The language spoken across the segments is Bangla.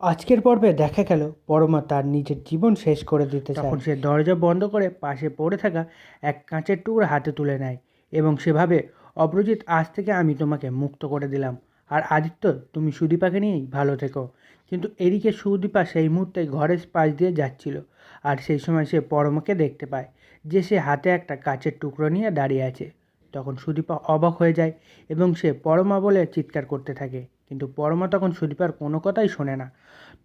আজকের পর্বে দেখা গেল পরমা তার নিজের জীবন শেষ করে দিতে তখন সে দরজা বন্ধ করে পাশে পড়ে থাকা এক কাঁচের টুকরো হাতে তুলে নেয় এবং সেভাবে অপরজিৎ, আজ থেকে আমি তোমাকে মুক্ত করে দিলাম। আর আদিত্য, তুমি সুদীপাকে নিয়েই ভালো থেকো। কিন্তু এদিকে সুদীপা সেই মুহূর্তে ঘরের পাশ দিয়ে যাচ্ছিল। আর সেই সময় সে পরমাকে দেখতে পায় যে সে হাতে একটা কাচের টুকরো নিয়ে দাঁড়িয়ে আছে। তখন সুদীপা অবাক হয়ে যায় এবং সে পরমা বলে চিৎকার করতে থাকে। কিন্তু পরমা তখন সুদীপার কোনো কথাই শোনে না।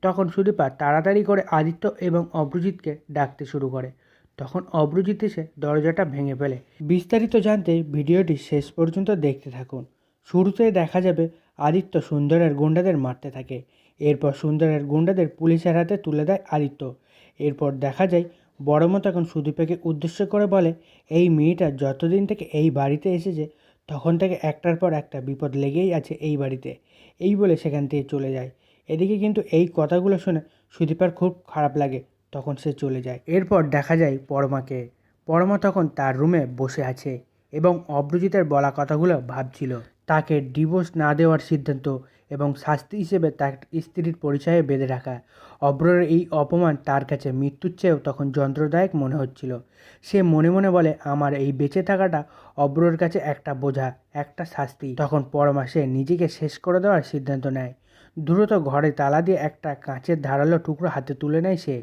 তখন সুদীপা তাড়াতাড়ি করে আদিত্য এবং অভ্রজিৎকে ডাকতে শুরু করে। তখন অভ্রজিৎ এসে দরজাটা ভেঙে ফেলে। বিস্তারিত জানতে ভিডিওটি শেষ পর্যন্ত দেখতে থাকুন। শুরুতেই দেখা যাবে আদিত্য সুন্দরের গুন্ডাদের মারতে থাকে। এরপর সুন্দরের গুন্ডাদের পুলিশের হাতে তুলে দেয় আদিত্য। এরপর দেখা যায় বড়মা তখন সুদীপাকে উদ্দেশ্য করে বলে, এই মেয়েটা যতদিন থেকে এই বাড়িতে এসেছে, তখন থেকে একটার পর একটা বিপদ লেগেই আছে এই বাড়িতে। এই বলে সেখান থেকে চলে যায়। এদিকে কিন্তু এই কথাগুলো শুনে সুদীপার খুব খারাপ লাগে, তখন সে চলে যায়। এরপর দেখা যায় পরমাকে। পরমা তখন তার রুমে বসে আছে এবং অব্রজিতের বলা কথাগুলো ভাবছিল। তাকে ডিভোর্স না দেওয়ার সিদ্ধান্ত এবং শাস্তি হিসেবে তার স্ত্রীর পরিচয়ে বেঁধে রাখা। অব্রর এই অপমান তার কাছে মৃত্যুর চেয়েও তখন যন্ত্রদায়ক মনে হচ্ছিল। সে মনে মনে বলে, আমার এই বেঁচে থাকাটা অব্রর কাছে একটা বোঝা, একটা শাস্তি। তখন পরমা সে নিজেকে শেষ করে দেওয়ার সিদ্ধান্ত নেয়। দ্রুত ঘরে তালা দিয়ে একটা কাঁচের ধারালো টুকরো হাতে তুলে নেয় সে।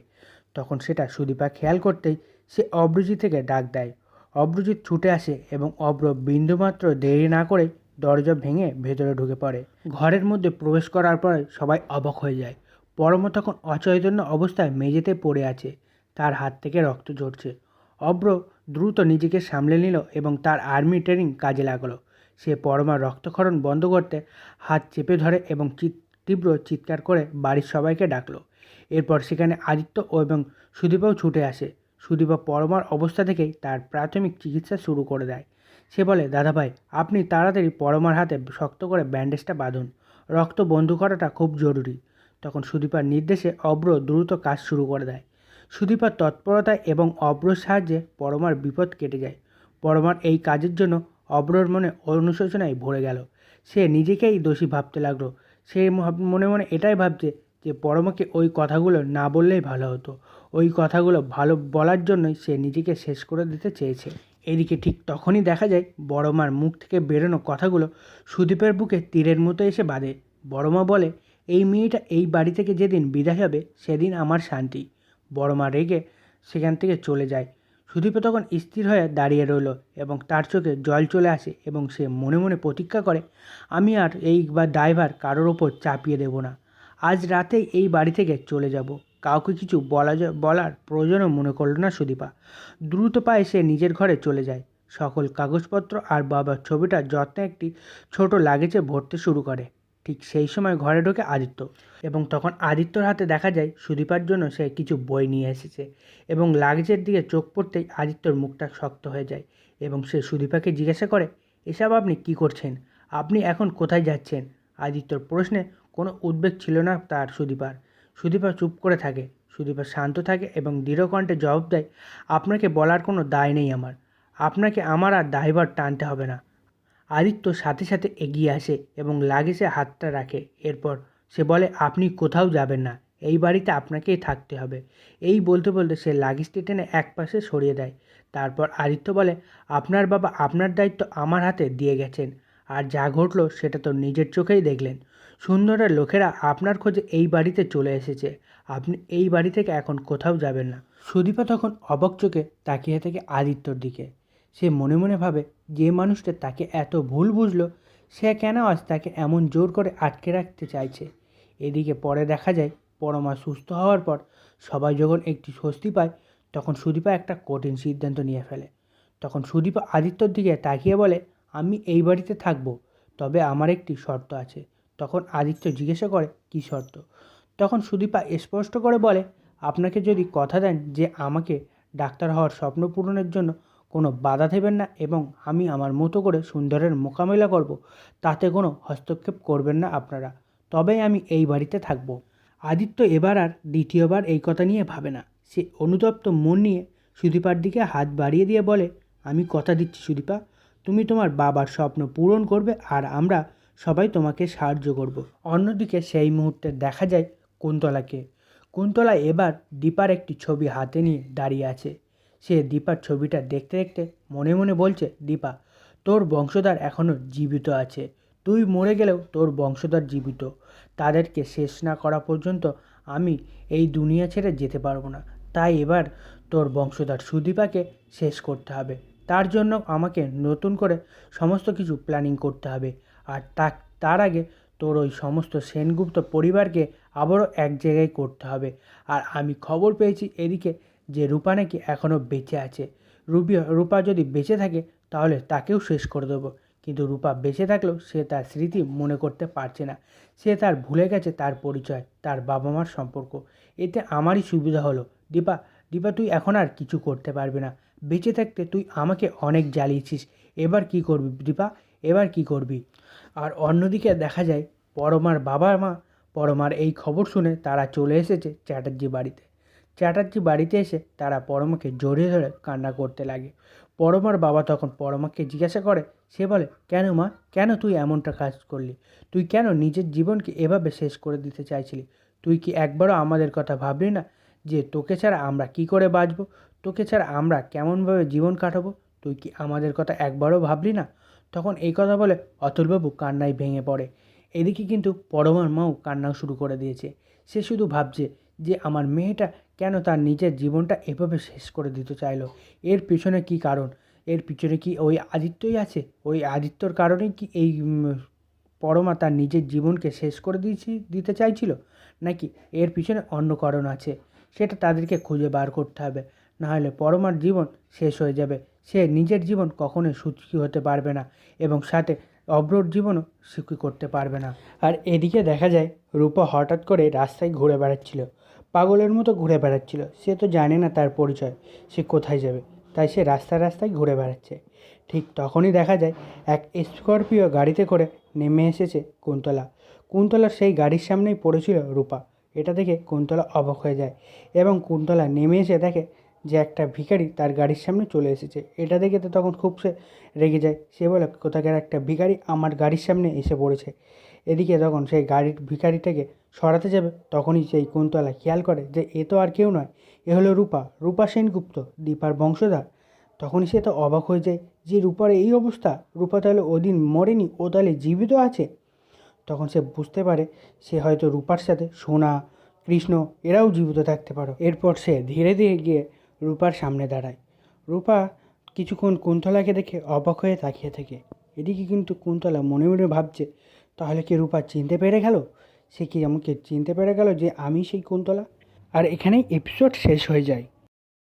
তখন সেটা সুদীপা খেয়াল করতেই সে অব্রজিৎ থেকে ডাক দেয়। অব্রজিৎ ছুটে আসে এবং অব্র বিন্দুমাত্র দেরি না করে দরজা ভেঙে ভেতরে ঢুকে পড়ে। ঘরের মধ্যে প্রবেশ করার পরে সবাই অবাক হয়ে যায়। পরম তখন অচৈতন্য অবস্থায় মেঝেতে পড়ে আছে। তার হাত থেকে রক্ত ঝরছে। অব্র দ্রুত নিজেকে সামলে নিল এবং তার আর্মি ট্রেনিং কাজে লাগল। সে পরমার রক্তক্ষরণ বন্ধ করতে হাত চেপে ধরে এবং তীব্র চিৎকার করে বাড়ির সবাইকে ডাকলো। এরপর সেখানে আদিত্য এবং সুদীপাও ছুটে আসে। সুদীপা পরমার অবস্থা থেকেই তার প্রাথমিক চিকিৎসা শুরু করে দেয়। সে বলে, দাদাভাই, আপনি তাড়াতাড়ি পরমার হাতে শক্ত করে ব্যান্ডেজটা বাঁধুন। রক্ত বন্ধ করাটা খুব জরুরি। তখন সুদীপার নির্দেশে অব্র দ্রুত কাজ শুরু করে দেয়। সুদীপার তৎপরতায় এবং অব্রর সাহায্যে পরমার বিপদ কেটে যায়। পরমার এই কাজের জন্য অব্রর মনে অনুশোচনায় ভরে গেল। সে নিজেকেই দোষী ভাবতে লাগল। সে মনে মনে এটাই ভাবছে যে পরমাকে ওই কথাগুলো না বললেই ভালো হতো। ওই কথাগুলো ভালো বলার জন্যই সে নিজেকে শেষ করে দিতে চেয়েছে। এদিকে ঠিক তখনই দেখা যায় বড়মার মুখ থেকে বেরোনো কথাগুলো সুদীপের বুকে তীরের মতো এসে বাঁধে। বড়মা বলে, এই মেয়েটা এই বাড়ি থেকে যেদিন বিদায় হবে, সেদিন আমার শান্তি। বড়মা রেগে সেখান থেকে চলে যায়। সুদীপ তখন স্থির হয়ে দাঁড়িয়ে রইল এবং তার চোখে জল চলে আসে এবং সে মনে মনে প্রতীক্ষা করে, আমি আর এই বা ড্রাইভার কারোর ওপর চাপিয়ে দেব না। আজ রাতেই এই বাড়ি থেকে চলে যাব। কাউকে কিছু বলা বলার প্রয়োজনও মনে করল না সুদীপা। দ্রুত পায়ে সে নিজের ঘরে চলে যায়। সকল কাগজপত্র আর বাবার ছবিটা যত্নে একটি ছোট লাগেজে ভরতে শুরু করে। ঠিক সেই সময় ঘরে ঢোকে আদিত্য এবং তখন আদিত্যর হাতে দেখা যায় সুদীপার জন্য সে কিছু বই নিয়ে এসেছে এবং লাগেজের দিকে চোখ পড়তেই আদিত্যর মুখটা শক্ত হয়ে যায় এবং সে সুদীপাকে জিজ্ঞাসা করে, এসব আপনি কি করছেন? আপনি এখন কোথায় যাচ্ছেন? আদিত্যর প্রশ্নে কোনো উদ্বেগ ছিল না তার সুদীপার। সুদীপা চুপ করে থাকে। সুদীপা শান্ত থাকে এবং দৃঢ়কণ্ঠে জবাব দেয়, আপনাকে বলার কোনো দায় নেই আমার। আপনাকে আমার আর দায়ভার টানতে হবে না। আদিত্য সাথে সাথে এগিয়ে আসে এবং লাগেজে হাতটা রাখে। এরপর সে বলে, আপনি কোথাও যাবেন না। এই বাড়িতে আপনাকেই থাকতে হবে। এই বলতে বলতে সে লাগেজটি টেনে এক পাশে সরিয়ে দেয়। তারপর আদিত্য বলে, আপনার বাবা আপনার দায়িত্ব আমার হাতে দিয়ে গেছেন। আর যা ঘটলো সেটা তো নিজের চোখেই দেখলেন। সুন্দরের লোকেরা আপনার খোঁজে এই বাড়িতে চলে এসেছে। আপনি এই বাড়ি থেকে এখন কোথাও যাবেন না। সুদীপা তখন অবক চোখে তাকিয়ে থেকে আদিত্যর দিকে। সে মনে মনে ভাবে, যে মানুষটা তাকে এত ভুল বুঝলো, সে কেন আজ তাকে এমন জোর করে আটকে রাখতে চাইছে? এদিকে পরে দেখা যায়, পরমা সুস্থ হওয়ার পর সবাই যখন একটি স্বস্তি পায়, তখন সুদীপা একটা কঠিন সিদ্ধান্ত নিয়ে ফেলে। তখন সুদীপা আদিত্যর দিকে তাকিয়ে বলে, আমি এই বাড়িতে থাকব, তবে আমার একটি শর্ত আছে। তখন আদিত্য জিজ্ঞাসা করে, কী শর্ত? তখন সুদীপা স্পষ্ট করে বলে, আপনাকে যদি কথা দেন যে আমাকে ডাক্তার হওয়ার স্বপ্ন পূরণের জন্য কোনো বাধা দেবেন না এবং আমি আমার মতো করে সুন্দরের মোকাবিলা করব, তাতে কোনো হস্তক্ষেপ করবেন না আপনারা, তবেই আমি এই বাড়িতে থাকব আদিত্য এবার আর দ্বিতীয়বার এই কথা নিয়ে ভাবে না। সে অনুতপ্ত মন নিয়ে সুদীপার দিকে হাত বাড়িয়ে দিয়ে বলে, আমি কথা দিচ্ছি সুদীপা, তুমি তোমার বাবার স্বপ্ন পূরণ করবে আর আমরা সবাই তোমাকে সাহায্য করব। অন্যদিকে সেই মুহূর্তে দেখা যায় কুন্তলাকে। কুন্তলা এবার দীপার একটি ছবি হাতে নিয়ে দাঁড়িয়ে আছে। সে দীপার ছবিটা দেখতে দেখতে মনে মনে বলছে, দীপা, তোর বংশধর এখনও জীবিত আছে। তুই মরে গেলেও তোর বংশধর জীবিত। তাদেরকে শেষ না করা পর্যন্ত আমি এই দুনিয়া ছেড়ে যেতে পারব না। তাই এবার তোর বংশধর সুদীপাকে শেষ করতে হবে। তার জন্য আমাকে নতুন করে সমস্ত কিছু প্ল্যানিং করতে হবে। আর তার আগে তোর ওই সমস্ত সেনগুপ্ত পরিবারকে আবারও এক জায়গায় করতে হবে। আর আমি খবর পেয়েছি এদিকে যে রূপা নাকি এখনও বেঁচে আছে। রুবি, রূপা যদি বেঁচে থাকে তাহলে তাকেও শেষ করে দেবো। কিন্তু রূপা বেঁচে থাকলেও সে তার স্মৃতি মনে করতে পারছে না। সে তার ভুলে গেছে তার পরিচয়, তার বাবা মার সম্পর্ক। এতে আমারই সুবিধা হলো। দীপা দীপা তুই এখন আর কিছু করতে পারবি না। বেঁচে থাকতে তুই আমাকে অনেক জ্বালিয়েছিস। এবার কি করবি দীপা? এবার কি করবি? আর অন্যদিকে দেখা যায়, পরমার বাবা মা, পরমার এই খবর শুনে তারা চলে এসেছে চ্যাটার্জি বাড়িতে। চ্যাটার্জি বাড়িতে এসে তারা পরমাকে জড়িয়ে ধরে কান্না করতে লাগে। পরমার বাবা তখন পরমাকে জিজ্ঞাসা করে, সে বলে, কেন মা? কেন তুই এমনটা কাজ করলি? তুই কেন নিজের জীবনকে এভাবে শেষ করে দিতে চাইছিলি? তুই কি একবারও আমাদের কথা ভাবলি না যে তোকে ছাড়া আমরা কি করে বাঁচবো? তোকে ছাড়া আমরা কেমনভাবে জীবন কাটাবো? তুই কি আমাদের কথা একবারও ভাবলি না? তখন এই কথা বলে অতুলবাবু কান্নায় ভেঙে পড়ে। এদিকে কিন্তু পরমার মাও কান্না শুরু করে দিয়েছে। সে শুধু ভাবছে যে আমার মেয়েটা কেন তার নিজের জীবনটা এভাবে শেষ করে দিতে চাইলো? এর পিছনে কি কারণ? এর পিছনে কি ওই আদিত্যই আছে? ওই আদিত্যর কারণেই কি এই পরমা তার নিজের জীবনকে শেষ করে দিয়েছি, দিতে চাইছিল? নাকি এর পিছনে অন্য কারণ আছে? সেটা তাদেরকে খুঁজে বার করতে হবে। নাহলে পরমার জীবন শেষ হয়ে যাবে। সে নিজের জীবন কখনোই সুখী হতে পারবে না এবং সাথে অব্রর জীবনও সুখী করতে পারবে না। আর এদিকে দেখা যায়, রূপা হঠাৎ করে রাস্তায় ঘুরে বেড়াচ্ছিল। পাগলের মতো ঘুরে বেড়াচ্ছিল। সে তো জানে না তার পরিচয়। সে কোথায় যাবে? তাই সে রাস্তায় রাস্তায় ঘুরে বেড়াচ্ছে। ঠিক তখনই দেখা যায়, এক স্করপিও গাড়িতে করে নেমে এসেছে কুন্তলা। কুন্তলার সেই গাড়ির সামনেই পড়েছিল রূপা। এটা দেখে কুন্তলা অবাক হয়ে যায় এবং কুন্তলা নেমে এসে দেখে যে একটা ভিখারি তার গাড়ির সামনে চলে এসেছে। এটা দেখে তো তখন খুব সে রেগে যায়। সে বলে, কোথাকার একটা ভিখারি আমার গাড়ির সামনে এসে পড়েছে। এদিকে তখন সেই গাড়ির ভিখারিটাকে সরাতে যাবে, তখনই সেই কুন্তলা খেয়াল করে যে এ তো আর কেউ নয়, এ হলো রূপা। রূপা সেনগুপ্ত, দীপার বংশধর। তখনই সে তো অবাক হয়ে যায় যে রূপার এই অবস্থা। রূপা তাহলে ওদিন মরেনি, ও তাহলে জীবিত আছে? তখন সে বুঝতে পারে সে হয়তো রূপার সাথে সোনা, কৃষ্ণ এরাও জীবিত থাকতে পারো। এরপর সে ধীরে ধীরে গিয়ে রূপার সামনে দাঁড়ায়। রূপা কিছুক্ষণ কুন্তলাকে দেখে অবাক হয়ে তাকিয়ে থাকে। এদিকে কিন্তু কুন্তলা মনে মনে ভাবছে, তাহলে কি রূপা চিনতে পেরে গেল? সে কি আমাকে চিনতে পেরে গেল যে আমি সেই কুন্তলা? আর এখানেই এপিসোড শেষ হয়ে যায়।